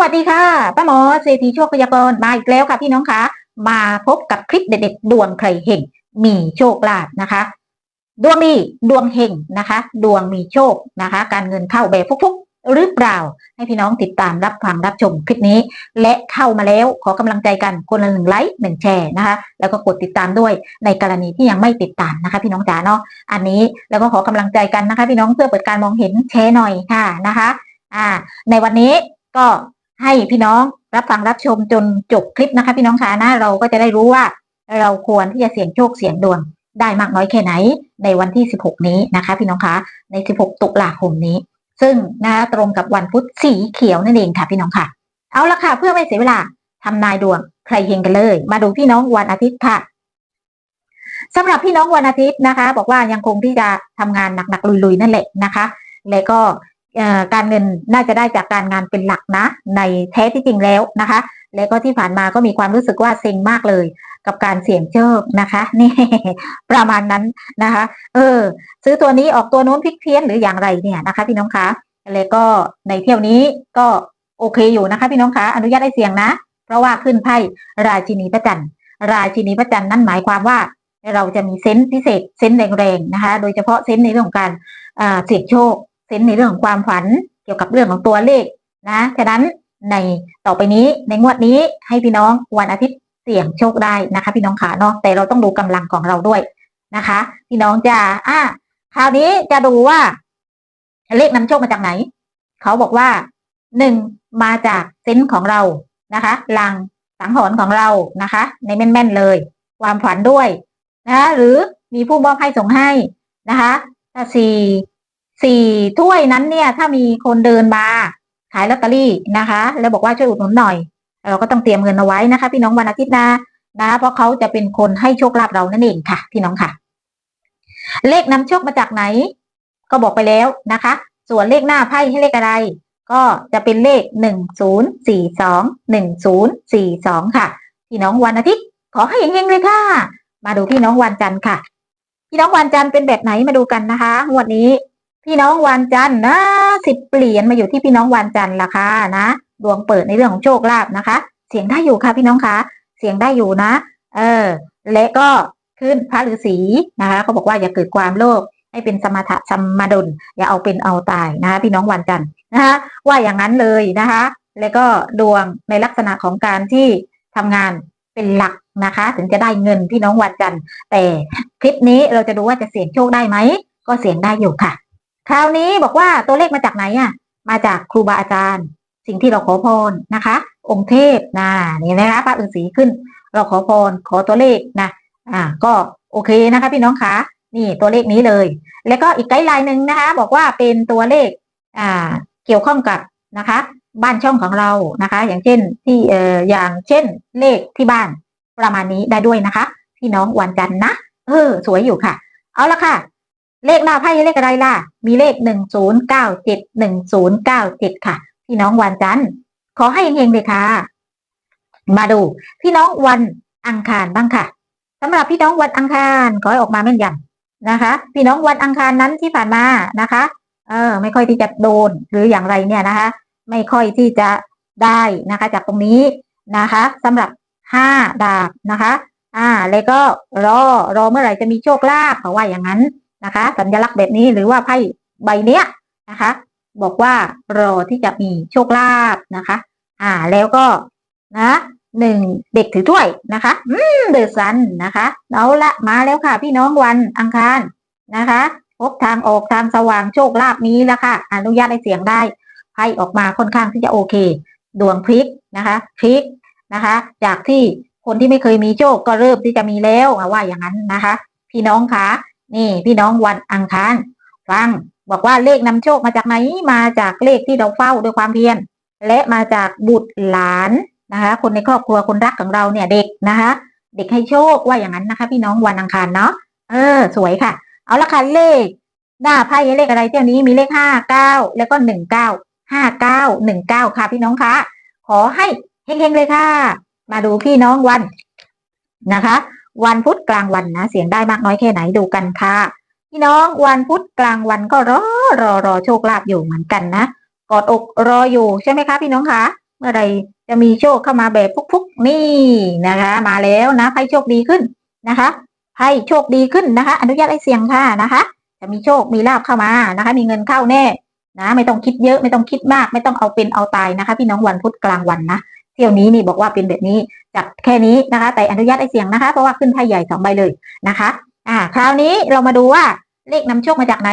วัสดีค่ะป้าหมอเศรษฐีโชคพยากรณ์มาอีกแล้วค่ะพี่น้องคะมาพบกับคลิปเด็ดๆดวงใครเห่งมีโชคลาภนะคะ ดวงดีดวงเฮงนะคะ ดวงมีโชคนะคะ การเงินเข้าแบบฟุกๆหรือเปล่า ให้พี่น้องติดตามรับฟังรับชมคลิปนี้ และเข้ามาแล้วขอกำลังใจกันคนละหนึ่งไลค์หนึ่งแชร์นะคะ แล้วก็กดติดตามด้วยในกรณีที่ยังไม่ติดตามนะคะ พี่น้องจ๋าเนาะอันนี้แล้วก็ขอกำลังใจกันนะคะ พี่น้องเพื่อเปิดการมองเห็นแชร์หน่อยค่ะนะคะ อ่า ในวันนี้ก็ ให้พี่น้องรับฟังรับชมจนจบคลิปนะคะ พี่น้องคะนะเราก็จะได้รู้ว่า เราควรที่จะเสี่ยงโชคเสี่ยงดวงได้มากน้อยแค่ไหน ในวันที่ 16 นี้นะคะ พี่น้องคะใน 16 ตุลาคมนี้ ซึ่งนะตรงกับวันพุธสีเขียวนั่นเองค่ะพี่น้องค่ะเอาละค่ะ เพื่อไม่เสียเวลาทำนายดวงใครเฮงกันเลย มาดูพี่น้องวันอาทิตย์ค่ะสำหรับพี่น้องวันอาทิตย์นะคะ บอกว่ายังคงที่จะทำงานหนักๆลุยๆนั่นแหละนะคะ และก็ การเงินน่าจะได้จากการงานเป็นหลักนะ ในแท้ที่จริงแล้วนะคะ แล้วก็ที่ผ่านมาก็มีความรู้สึกว่าเซ็งมากเลย กับการเสี่ยงโชคนะคะนี่ประมาณนั้นนะคะ เออ ซื้อตัวนี้ออกตัวโน้นพลิกเพี้ยนหรืออย่างไรเนี่ยนะคะ พี่น้องคะแล้วก็ในเที่ยวนี้ก็โอเคอยู่นะคะ พี่น้องคะอนุญาตให้เสี่ยงนะ เพราะว่าขึ้นไพ่ราชินีพระจันราชินีพระจันนั่นหมายความว่าเราจะมีเซนต์พิเศษเซนต์แรงๆนะคะ โดยเฉพาะเซนต์ในเรื่องของการเสี่ยงโชค เซนในเรื่องของความฝันเกี่ยวกับเรื่องของตัวเลขนะฉะนั้นในต่อไปนี้ในงวดนี้ให้พี่น้องวันอาทิตย์เสี่ยงโชคได้นะคะ พี่น้องขาเนาะแต่เราต้องดูกำลังของเราด้วยนะคะ พี่น้องจะอ่าคราวนี้จะดูว่า เลขนำโชคมาจากไหน เขาบอกว่าหนึ่งมาจากเซนของเรานะคะลังสังหรณ์ของเรานะคะ ในแม่นๆเลย ความฝันด้วยนะหรือมีผู้มอบให้ส่งให้นะคะถ้าสี่ สี่ถ้วยนั้นเนี่ย ถ้ามีคนเดินมาขายลอตเตอรี่นะคะ แล้วบอกว่าช่วยอุดหนุนหน่อย เราก็ต้องเตรียมเงินเอาไว้นะคะ พี่น้องวันอาทิตย์นะนะ เพราะเขาจะเป็นคนให้โชคลาภเรานั่นเองค่ะ พี่น้องค่ะ เลขนำโชคมาจากไหน ก็บอกไปแล้วนะคะ ส่วนเลขหน้าไพ่ให้เลขอะไร ก็จะเป็นเลขหนึ่งศูนย์สี่สองหนึ่งศูนย์สี่สองค่ะ พี่น้องวันอาทิตย์ ขอให้เฮงๆเลยค่ะ มาดูพี่น้องวันจันทร์ค่ะ พี่น้องวันจันทร์เป็นแบบไหนมาดูกันนะคะงวดนี้ พี่น้องวันจันทร์นะสิบเปลี่ยนมาอยู่ที่พี่น้องวันจันทร์ละค่ะนะดวงเปิดในเรื่องของโชคลาภนะคะ เสียงได้อยู่ค่ะพี่น้องคะเสียงได้อยู่นะ เออ และก็ขึ้นพระฤาษีนะคะเขาบอกว่าอย่าเกิดความโลภให้เป็นสมถะสมดุลอย่าเอาเป็นเอาตายนะคะพี่น้องวันจันทร์นะคะว่าอย่างนั้นเลยนะคะ แล้วก็ดวงในลักษณะของการที่ทำงานเป็นหลักนะคะ ถึงจะได้เงินพี่น้องวันจันทร์แต่คลิปนี้เราจะดูว่าจะเสี่ยงโชคได้ไหมก็เสี่ยงได้อยู่ค่ะ คราวนี้บอกว่าตัวเลขมาจากไหนอะ มาจากครูบาอาจารย์ สิ่งที่เราขอพรนะคะ องค์เทพนะนี่นะคะพระฤาษีขึ้น เราขอพรขอตัวเลขนะอ่าก็โอเคนะคะพี่น้องคะนี่ตัวเลขนี้เลย แล้วก็อีกไกด์ไลน์หนึ่งนะคะ บอกว่าเป็นตัวเลขอ่าเกี่ยวข้องกับนะคะ บ้านช่องของเรานะคะ อย่างเช่นที่เอ่ออย่างเช่นเลขที่บ้านประมาณนี้ได้ด้วยนะคะ พี่น้องวันจันทร์นะเออสวยอยู่ค่ะ เอาละค่ะ เลขหน้าไพ่เลขอะไรล่ะ มีเลขหนึ่งศูนย์เก้าเจ็ดหนึ่งศูนย์เก้าเจ็ดค่ะ พี่น้องวันจันทร์ขอให้เฮงๆเลยค่ะ มาดู พี่น้องวันอังคารบ้างค่ะสำหรับพี่น้องวันอังคารขอให้ออกมาแม่นยำนะคะ พี่น้องวันอังคารนั้นที่ผ่านมานะคะ เออ ไม่ค่อยที่จะโดนหรืออย่างไรเนี่ยนะคะ ไม่ค่อยที่จะได้นะคะ จากตรงนี้นะคะสำหรับห้าดาบนะคะ อ่า แล้วก็รอรอเมื่อไหร่จะมีโชคลาภเขาว่าอย่างนั้น นะคะ สัญลักษณ์แบบนี้หรือว่าไพ่ใบเนี้ยนะคะ บอกว่ารอที่จะมีโชคลาภนะคะ อ่าแล้วก็นะหนึ่งเด็กถือถ้วยนะคะ อืมเดือดสันนะคะเอาละมาแล้วค่ะ พี่น้องวันอังคารนะคะพบทางออกทางสว่างโชคลาภนี้แล้วค่ะ อนุญาตให้เสียงได้ไพ่ออกมาค่อนข้างที่จะโอเค ดวงพลิกนะคะพลิกนะคะ จากที่คนที่ไม่เคยมีโชคก็เริ่มที่จะมีแล้วว่าอย่างนั้นนะคะ พี่น้องคะ นี่พี่น้องวันอังคารฟังบอกว่าเลขนำโชคมาจากไหนมาจากเลขที่เราเฝ้าด้วยความเพียรและมาจากบุตรหลานนะคะ คนในครอบครัวคนรักของเราเนี่ยเด็กนะคะ เด็กให้โชคว่าอย่างนั้นนะคะ พี่น้องวันอังคารเนาะเออ สวยค่ะ เอาละค่ะเลข หน้าไพ่เลขอะไรเที่ยวนี้มีเลขห้าเก้าแล้วก็หนึ่งเก้าห้าเก้าหนึ่งเก้าค่ะ พี่น้องคะขอให้เฮงๆเลยค่ะ มาดูพี่น้องวันนะคะ วันพุธกลางวันนะ เสียงได้มากน้อยแค่ไหนดูกันค่ะ พี่น้องวันพุธกลางวันก็รอรอรอโชคลาภอยู่เหมือนกันนะกอดอกรออยู่ใช่ไหมคะพี่น้องคะเมื่อใดจะมีโชคเข้ามาแบบฟุกๆนี่นะคะ มาแล้วนะไพ่โชคดีขึ้นนะคะไพ่โชคดีขึ้นนะคะ อนุญาตให้เสี่ยงค่ะนะคะ จะมีโชคมีลาบเข้ามานะคะ มีเงินเข้าแน่นะ ไม่ต้องคิดเยอะไม่ต้องคิดมาก ไม่ต้องเอาเป็นเอาตายนะคะ พี่น้องวันพุธกลางวันนะ เที่ยวนี้นี่บอกว่าเป็นแบบนี้จัดแค่นี้นะคะ แต่อนุญาตให้เสียงนะคะ เพราะว่าขึ้นไพ่ใหญ่สองใบเลยนะคะ อ่า คราวนี้เรามาดูว่าเลขนำโชคมาจากไหน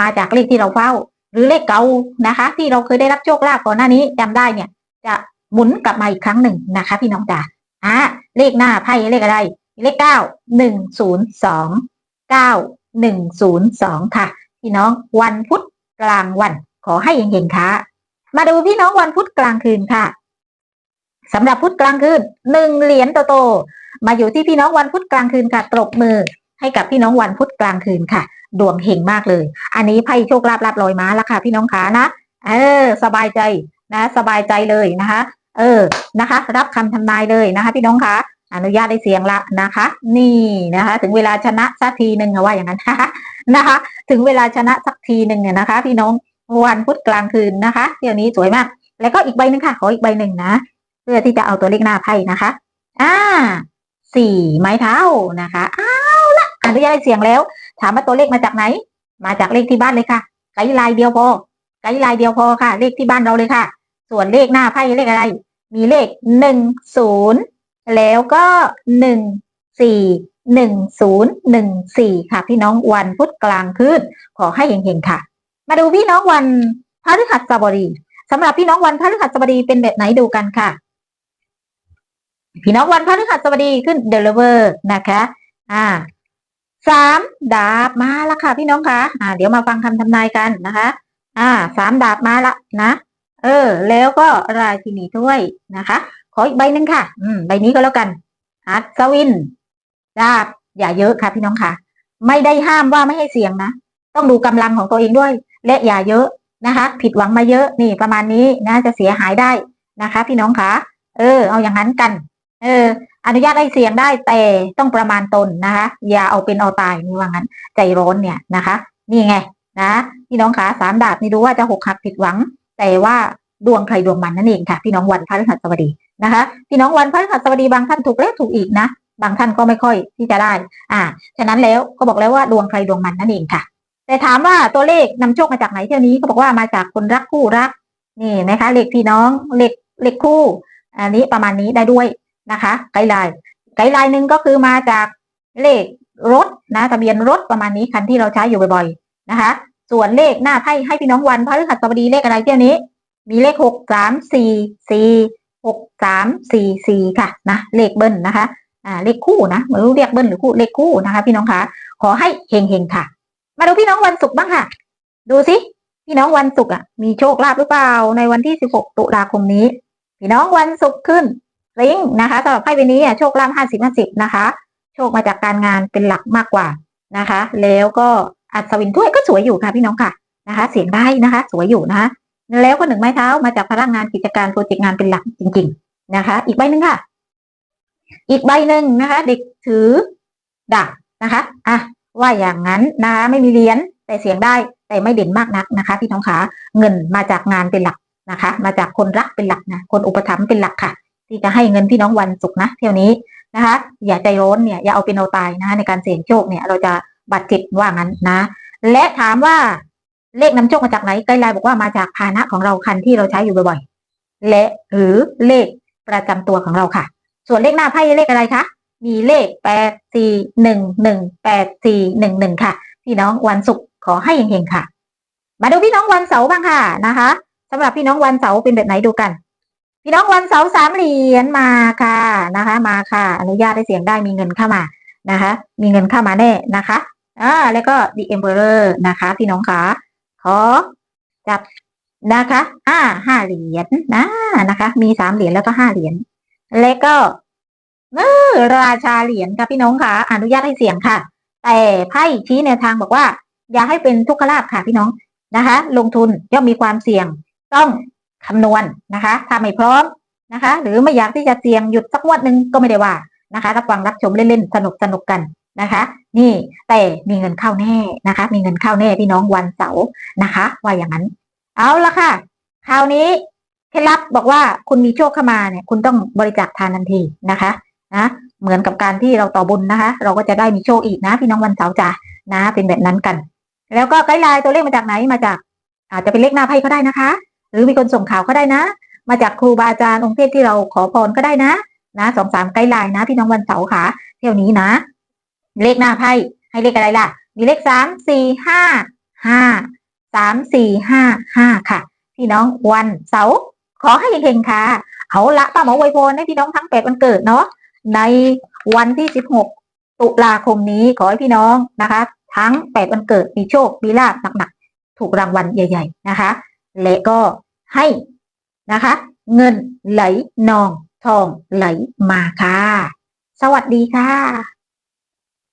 มาจากเลขที่เราเฝ้า หรือเลขเก่านะคะ ที่เราเคยได้รับโชคลาภก่อนหน้านี้จำได้เนี่ย จะหมุนกลับมาอีกครั้งหนึ่งนะคะ พี่น้องจ๋าอ่าเลขหน้าไพ่เลขอะไร เลขเก้าหนึ่งศูนย์สองเก้าหนึ่งศูนย์สองค่ะ พี่น้องวันพุธกลางวันขอให้เห็นๆค่ะมาดูพี่น้องวันพุธกลางคืนค่ะ สำหรับพุธกลางคืนหนึ่งเหรียญโตๆมาอยู่ที่พี่น้องวันพุธกลางคืนค่ะตบมือ ให้กับพี่น้องวันพุธกลางคืนค่ะ ดวงเฮงมากเลย อันนี้ไพ่โชคลาภลาบลอยมาละค่ะ พี่น้องขานะ เออ สบายใจนะ สบายใจเลยนะคะ เออนะคะ รับคำทำนายเลยนะคะ พี่น้องคะอนุญาตได้เสียงละนะคะ นี่นะคะ ถึงเวลาชนะสักทีหนึ่งอะว่าอย่างนั้นนะคะ ถึงเวลาชนะสักทีหนึ่งเนี่ยนะคะ พี่น้องวันพุธกลางคืนนะคะเที่ยวนี้สวยมาก แล้วก็อีกใบหนึ่งค่ะ ขออีกใบหนึ่งนะ พื่อที่จะเอาตัวเลขหน้าไพ่นะคะ อ่า สี่ไม้เท้านะคะ อ้าวละอนุญาตเสียงแล้ว ถามว่าตัวเลขมาจากไหน มาจากเลขที่บ้านเลยค่ะ ไกด์ไลน์เดียวพอ ไกด์ไลน์เดียวพอค่ะ เลขที่บ้านเราเลยค่ะ ส่วนเลขหน้าไพ่เลขอะไร มีเลขหนึ่งศูนย์แล้วก็หนึ่งสี่หนึ่งศูนย์หนึ่งสี่ค่ะ พี่น้องวันพุธกลางคืนขอให้เฮงๆค่ะ มาดูพี่น้องวันพฤหัสบดีสำหรับพี่น้องวันพฤหัสบดีเป็นแบบไหนดูกันค่ะ พี่น้องวันพฤหัสบดีขึ้นเดลิเวอร์นะคะ อ่าสามดาบมาล้วค่ะ พี่น้องคะอ่า เดี๋ยวมาฟังคำทำนายกันนะคะ อ่าสามดาบมาละนะเออ แล้วก็ราชินีถ้วยนะคะ ขออีกใบหนึ่งค่ะ อืม ใบนี้ก็แล้วกันอัศวินดาบอย่าเยอะค่ะ พี่น้องค่ะ ไม่ได้ห้ามว่าไม่ให้เสี่ยงนะ ต้องดูกำลังของตัวเองด้วย และอย่าเยอะนะคะ ผิดหวังมาเยอะนี่ประมาณนี้นะจะเสียหายได้นะคะ พี่น้องคะเออ เอาอย่างนั้นกัน เออ อนุญาตให้เสี่ยงได้แต่ต้องประมาณตนนะคะ อย่าเอาเป็นเอาตายนี่ว่างั้น ใจร้อนเนี่ยนะคะ นี่ไงนะพี่น้องคะสามดาบนี่ดูว่าจะหกหักผิดหวัง แต่ว่าดวงใครดวงมันนั่นเองค่ะ พี่น้องวันพฤหัสบดีนะคะ พี่น้องวันพฤหัสบดีบางท่านถูกแล้วถูกอีกนะบางท่านก็ไม่ค่อยที่จะได้ อ่า ฉะนั้นแล้วก็บอกแล้วว่าดวงใครดวงมันนั่นเองค่ะ แต่ถามว่าตัวเลขนำโชคมาจากไหนเที่ยวนี้เขาบอกว่ามาจากคนรักคู่รัก นี่นะคะเลขพี่น้องเลขเลขคู่ อันนี้ประมาณนี้ได้ด้วย นะคะไกด์ไลน์ไกด์ไลน์หนึ่งก็คือมาจากเลขรถนะทะเบียนรถประมาณนี้คันที่เราใช้อยู่บ่อยๆนะคะ ส่วนเลขหน้าไพ่ให้พี่น้องวันพฤหัสบดีเลขอะไรเที่ยวนี้ มีเลขหกสามสี่สี่หกสามสี่สี่ค่ะนะเลขเบิ้ลนะคะอ่าเลขคู่นะไม่รู้เรียกเบิ้ลหรือคู่เลขคู่นะคะ พี่น้องคะขอให้เฮงๆค่ะ มาดูพี่น้องวันศุกร์บ้างค่ะ ดูสิพี่น้องวันศุกร์อะมีโชคลาภหรือเปล่าในวันที่สิบหกตุลาคมนี้ พี่น้องวันศุกร์ขึ้น ลิงนะคะสำหรับไพ่ใบนี้อะโชคลาภห้าสิบห้าสิบนะคะ โชคมาจากการงานเป็นหลักมากกว่านะคะ แล้วก็อัศวินถ้วยก็สวยอยู่ค่ะพี่น้องค่ะนะคะ เสียงได้นะคะ สวยอยู่นะคะแล้วก็หนึ่งไม้เท้ามาจากพลังงานกิจการโปรเจกต์งานเป็นหลักจริง ๆนะคะ อีกใบหนึ่งค่ะ อีกใบหนึ่งนะคะ เด็กถือดาบนะคะอะว่าอย่างนั้นนะคะไม่มีเหรียญแต่เสียงได้แต่ไม่เด่นมากนักนะคะ พี่น้องขาเงินมาจากงานเป็นหลักนะคะ มาจากคนรักเป็นหลักนะคนอุปถัมภ์เป็นหลักค่ะ ที่จะให้เงินพี่น้องวันศุกร์นะเที่ยวนี้นะคะ อย่าใจร้อนเนี่ยอย่าเอาเป็นเอาตายนะคะในการเสี่ยงโชคเนี่ยเราจะบาดเจ็บว่างั้นนะ และถามว่าเลขนำโชคมาจากไหนไกด์ไลน์บอกว่ามาจากพาหนะของเราคันที่เราใช้อยู่บ่อยๆ และหรือเลขประจำตัวของเราค่ะ ส่วนเลขหน้าไพ่เลขอะไรคะมีเลขแปดสี่หนึ่งหนึ่งแปดสี่หนึ่งหนึ่งค่ะ พี่น้องวันศุกร์ขอให้เฮงๆค่ะ มาดูพี่น้องวันเสาร์บ้างค่ะนะคะสำหรับพี่น้องวันเสาร์เป็นแบบไหนดูกัน พี่น้องวันเสาร์สามเหรียญมาค่ะนะคะ มาค่ะ อนุญาตให้เสียงได้มีเงินเข้ามานะคะ มีเงินเข้ามาแน่นะคะอ่าแล้วก็ The Emperor นะคะ พี่น้องคะขอจับนะคะอ่าห้าเหรียญนะนะคะ มีสามเหรียญแล้วก็ห้าเหรียญแล้วก็เออราชาเหรียญค่ะพี่น้องค่ะ อนุญาตให้เสียงค่ะ แต่ไพ่ชี้แนวทางบอกว่า อย่าให้เป็นทุกขลาภค่ะพี่น้องนะคะ ลงทุนย่อมมีความเสี่ยงต้อง คำนวณนะคะ ถ้าไม่พร้อมนะคะ หรือไม่อยากที่จะเสี่ยงหยุดสักงวันหนึ่งก็ไม่ได้ว่านะคะ รับฟังรับชมเล่นๆสนุกสนุกกันนะคะ นี่แต่มีเงินเข้าแน่นะคะ มีเงินเข้าแน่พี่น้องวันเสาร์นะคะ ว่าอย่างนั้น เอาละค่ะ คราวนี้เคล็ดลับบอกว่าคุณมีโชคเข้ามาเนี่ย คุณต้องบริจาคทานทันทีนะคะนะเหมือนกับการที่เราต่อบุญนะคะ เราก็จะได้มีโชคอีกนะ พี่น้องวันเสาร์จ้ะนะ เป็นแบบนั้นกัน แล้วก็ไกด์ไลน์ตัวเลขมาจากไหนมาจาก อาจจะเป็นเลขหน้าไพ่ก็ได้นะคะ หรือมีคนส่งข่าวก็ได้นะ มาจากครูบาอาจารย์องค์เทพที่เราขอพรก็ได้นะ นะสองสามไกด์ไลน์นะ พี่น้องวันเสาร์ค่ะเที่ยวนี้นะ เลขหน้าไพ่ให้เลขอะไรล่ะ มีเลขสามสี่ห้าห้าสามสี่ห้าห้าค่ะ พี่น้องวันเสาร์ขอให้เฮงๆค่ะ เอาละป้าหมอไวยพรให้พี่น้องทั้งแปดวันเกิดเนาะในวันที่สิบหกตุลาคมนี้ขอให้พี่น้องนะคะ ทั้งแปดวันเกิดมีโชคมีลาบหนักๆถูกรางวัลใหญ่ ๆ นะคะ และก็ให้นะคะ เงินไหลนองทองไหลมาค่ะ สวัสดีค่ะ